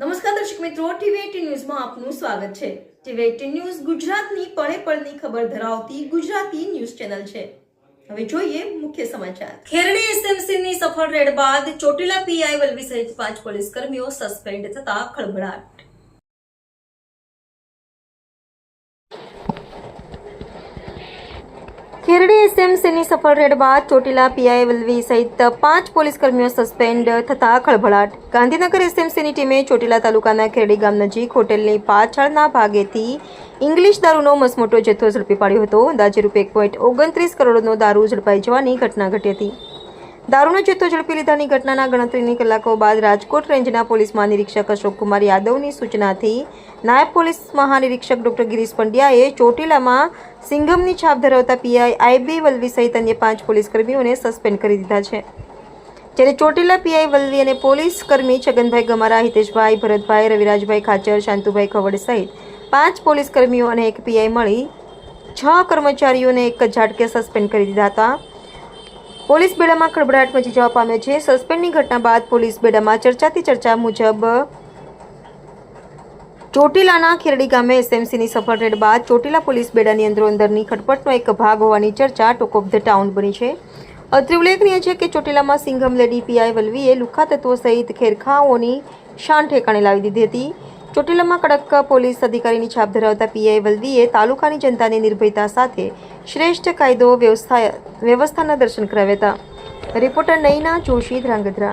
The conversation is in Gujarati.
નમસ્કાર દર્શક મિત્રો ટીવી ન્યૂઝમાં આપનું સ્વાગત છે. ટીવી એટીન ન્યૂઝ ગુજરાતની પળે પળની ખબર ધરાવતી ગુજરાતી ન્યૂઝ ચેનલ છે. હવે જોઈએ મુખ્ય સમાચાર. ખેરડી એસએમસીની સફળ રેડ બાદ ચોટીલા પીઆઈ વલવી સહિત પાંચ પોલીસ કર્મીઓ સસ્પેન્ડ થતા ખળભળાટ. ખેરડી એસએમસીની સફળ રેડ બાદ ચોટીલા પીઆઈ વલવી સહિત પાંચ પોલીસ કર્મીઓ સસ્પેન્ડ થતા ખળભળાટ. ગાંધીનગર એસએમસીની ટીમે ચોટીલા તાલુકાના ખેરડી ગામ નજીક હોટેલની પાછળના ભાગેથી ઇંગ્લિશ દારૂનો મસમોટો જથ્થો ઝડપી પાડ્યો હતો. અંદાજે રૂપિયા એક પોઈન્ટ ઓગણત્રીસ કરોડનો દારૂ ઝડપાઈ જવાની ઘટના ઘટી હતી. દારૂનો જથ્થો ઝડપી લીધાની ઘટનાના ગણતરીની કલાકો બાદ રાજકોટ રેન્જના પોલીસ મહાનિરીક્ષક અશોકકુમાર યાદવની સૂચનાથી નાયબ પોલીસ મહાનિરીક્ષક ડોક્ટર ગિરીશ પંડ્યાએ ચોટીલામાં સિંઘમની છાપ ધરાવતા પીઆઈ આઈબી વલવી સહિત અન્ય પાંચ પોલીસ કર્મીઓને સસ્પેન્ડ કરી દીધા છે. જ્યારે ચોટીલા પીઆઈ વલવી અને પોલીસ કર્મી છગનભાઈ ગમારા, હિતેશભાઈ ભરતભાઈ, રવિરાજભાઈ ખાચર, શાંતુભાઈ ખવડ સહિત પાંચ પોલીસ કર્મીઓ અને એક પીઆઈ મળી છ કર્મચારીઓને એક ઝાટકે સસ્પેન્ડ કરી દીધા હતા. પોલીસ બેડામાં ખળભળાટ મચી જવા પામ્યો છે. સસ્પેન્ડની ઘટના બાદ પોલીસ બેડામાં ચર્ચાથી ચર્ચા મુજબ ચોટીલાના ખેરડી ગામે એસએમસીની સફળ રેડ બાદ ચોટીલા પોલીસ બેડાની અંદરોઅંદરની ખટપટનો એક ભાગ હોવાની ચર્ચા ટોક ઓફ ધ ટાઉન બની છે. અત્રે ઉલ્લેખનીય છે કે ચોટીલામાં સિંઘમ લેડી પીઆઈ વલવીએ લુખા તત્વો સહિત ખેરખાઓની શાન ઠેકાણે લાવી દીધી હતી. ચોટીલામાં કડક પોલીસ અધિકારીની છાપ ધરાવતા પીઆઈ વલ્દીએ તાલુકાની જનતાની નિર્ભયતા સાથે શ્રેષ્ઠ કાયદો વ્યવસ્થા વ્યવસ્થાના દર્શન કરાવ્યા હતા. રિપોર્ટર નૈના જોશી ધ્રાંગધ્રા.